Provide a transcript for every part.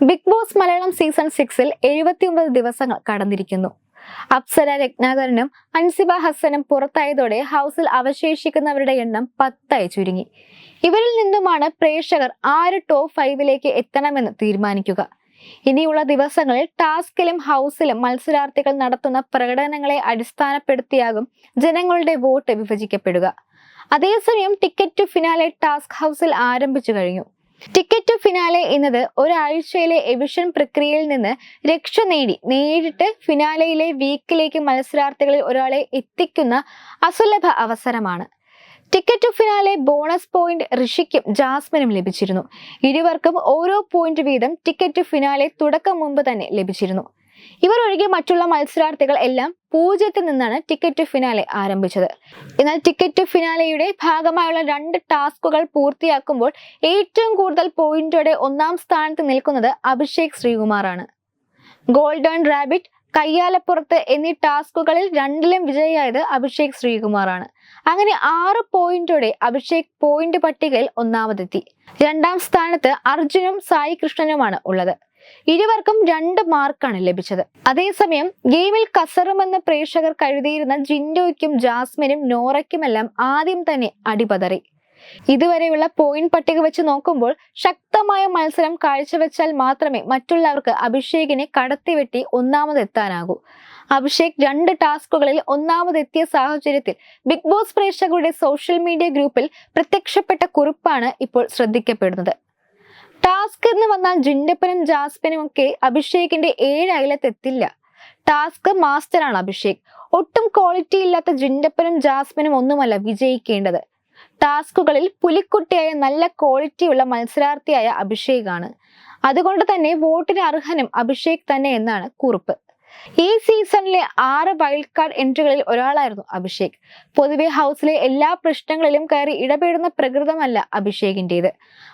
Big boss Malayalam season സിക്സിൽ എഴുപത്തിയൊമ്പത് ദിവസങ്ങൾ കടന്നിരിക്കുന്നു. അപ്സര രത്നാകരനും അൻസിബ ഹസനും പുറത്തായതോടെ ഹൗസിൽ അവശേഷിക്കുന്നവരുടെ എണ്ണം പത്തായി ചുരുങ്ങി. ഇവരിൽ നിന്നുമാണ് പ്രേക്ഷകർ ആര് ടോപ്പ് ഫൈവിലേക്ക് എത്തണമെന്ന് തീരുമാനിക്കുക. ഇനിയുള്ള ദിവസങ്ങളിൽ ടാസ്കിലും ഹൗസിലും മത്സരാർത്ഥികൾ നടത്തുന്ന പ്രകടനങ്ങളെ അടിസ്ഥാനപ്പെടുത്തിയാകും ജനങ്ങളുടെ വോട്ട് വിഭജിക്കപ്പെടുക. അതേസമയം ടിക്കറ്റ് ടു ഫിനാലെ ടാസ്ക് ഹൗസിൽ ആരംഭിച്ചു കഴിഞ്ഞു. ടിക്കറ്റ് ടു ഫിനാലെ എന്നത് ഒരാഴ്ചയിലെ എവിഷൻ പ്രക്രിയയിൽ നിന്ന് രക്ഷ നേടി. നേരിട്ട് ഫിനാലയിലെ വീക്കിലേക്ക് മത്സരാർത്ഥികളിൽ ഒരാളെ എത്തിക്കുന്ന അസുലഭ അവസരമാണ്. Ticket to finale bonus point ഋഷിക്കും ജാസ്മിനും ലഭിച്ചിരുന്നു. ഇരുവർക്കും ഓരോ പോയിന്റ് വീതം ടിക്കറ്റ് ടു ഫിനാലെ തുടക്കം മുമ്പ് തന്നെ ലഭിച്ചിരുന്നു. ഇവർ ഒഴികെ മറ്റുള്ള മത്സരാർത്ഥികൾ എല്ലാം പൂജ്യത്തിൽ നിന്നാണ് ടിക്കറ്റ് ഫിനാലെ ആരംഭിച്ചത്. എന്നാൽ ടിക്കറ്റ് ഫിനാലെയുടെ ഭാഗമായുള്ള രണ്ട് ടാസ്കുകൾ പൂർത്തിയാക്കുമ്പോൾ ഏറ്റവും കൂടുതൽ പോയിന്റോടെ ഒന്നാം സ്ഥാനത്ത് നിൽക്കുന്നത് അഭിഷേക് ശ്രീകുമാറാണ്. ഗോൾഡൻ റാബിറ്റ് കയ്യാലപ്പുറത്ത് എന്നീ ടാസ്കുകളിൽ രണ്ടിലും വിജയിയായത് അഭിഷേക് ശ്രീകുമാറാണ്. അങ്ങനെ ആറ് പോയിന്റോടെ അഭിഷേക് പോയിന്റ് പട്ടികയിൽ ഒന്നാമതെത്തി. രണ്ടാം സ്ഥാനത്ത് അർജുനും സായി കൃഷ്ണനുമാണ് ഉള്ളത്. ഇരുവർക്കും രണ്ട് മാർക്കാണ് ലഭിച്ചത്. അതേസമയം ഗെയിമിൽ കസറുമെന്ന് പ്രേക്ഷകർ കരുതിയിരുന്ന ജിൻഡോയ്ക്കും ജാസ്മിനും നോറയ്ക്കുമെല്ലാം ആദ്യം തന്നെ അടിപതറി. ഇതുവരെയുള്ള പോയിന്റ് പട്ടിക വെച്ച് നോക്കുമ്പോൾ ശക്തമായ മത്സരം കാഴ്ചവെച്ചാൽ മാത്രമേ മറ്റുള്ളവർക്ക് അഭിഷേകിനെ കടത്തിവെട്ടി ഒന്നാമതെത്താനാകൂ. അഭിഷേക് രണ്ട് ടാസ്കുകളിൽ ഒന്നാമതെത്തിയ സാഹചര്യത്തിൽ ബിഗ് ബോസ് പ്രേക്ഷകരുടെ സോഷ്യൽ മീഡിയ ഗ്രൂപ്പിൽ പ്രത്യക്ഷപ്പെട്ട കുറിപ്പാണ് ഇപ്പോൾ ശ്രദ്ധിക്കപ്പെടുന്നത്. ടാസ്ക് എന്ന് വന്നാൽ ജിൻഡപ്പനും ജാസ്പനും ഒക്കെ അഭിഷേകിന്റെ ഏഴ് അയലത്തെത്തില്ല. ടാസ്ക് മാസ്റ്ററാണ് അഭിഷേക്. ഒട്ടും ക്വാളിറ്റി ഇല്ലാത്ത ജിൻഡപ്പനും ജാസ്മിനും ഒന്നുമല്ല വിജയിക്കേണ്ടത്. ടാസ്കുകളിൽ പുലിക്കുട്ടിയായ നല്ല ക്വാളിറ്റിയുള്ള മത്സരാർത്ഥിയായ അഭിഷേകാണ്. അതുകൊണ്ട് തന്നെ വോട്ടിന് അർഹനും അഭിഷേക് തന്നെ എന്നാണ് കുറിപ്പ്. ഈ സീസണിലെ ആറ് വൈൽഡ് കാർഡ് എൻട്രികളിൽ ഒരാളായിരുന്നു അഭിഷേക്. പൊതുവെ ഹൗസിലെ എല്ലാ പ്രശ്നങ്ങളിലും കയറി ഇടപെടുന്ന പ്രകൃതമല്ല അഭിഷേകിന്റേത്.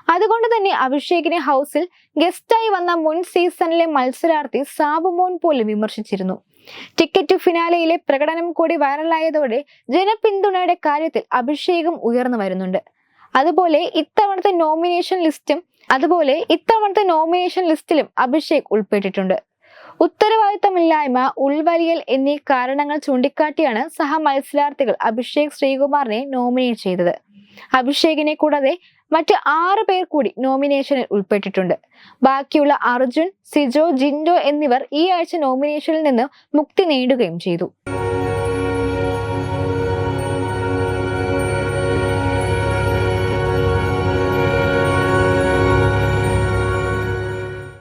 അതുകൊണ്ട് തന്നെ അഭിഷേകിനെ ഹൗസിൽ ഗസ്റ്റായി വന്ന മുൻ സീസണിലെ മത്സരാർത്ഥി സാബുമോൻ പോലും വിമർശിച്ചിരുന്നു. ടിക്കറ്റ് ഫിനാലയിലെ പ്രകടനം കൂടി വൈറലായതോടെ ജനപിന്തുണയുടെ കാര്യത്തിൽ അഭിഷേകം ഉയർന്നു വരുന്നുണ്ട്. അതുപോലെ ഇത്തവണത്തെ നോമിനേഷൻ ലിസ്റ്റും അതുപോലെ ഇത്തവണത്തെ നോമിനേഷൻ ലിസ്റ്റിലും അഭിഷേക് ഉൾപ്പെട്ടിട്ടുണ്ട്. ഉത്തരവാദിത്തമില്ലായ്മ ഉൾവലിയൽ എന്നീ കാരണങ്ങൾ ചൂണ്ടിക്കാട്ടിയാണ് സഹ മത്സരാർത്ഥികൾ അഭിഷേക് ശ്രീകുമാറിനെ നോമിനേറ്റ് ചെയ്തത്. അഭിഷേകിനെ കൂടാതെ മറ്റ് ആറ് പേർ കൂടി നോമിനേഷനിൽ ഉൾപ്പെട്ടിട്ടുണ്ട്. ബാക്കിയുള്ള അർജുൻ സിജോ ജിൻഡോ എന്നിവർ ഈ ആഴ്ച നോമിനേഷനിൽ നിന്ന് മുക്തി നേടുകയും ചെയ്തു.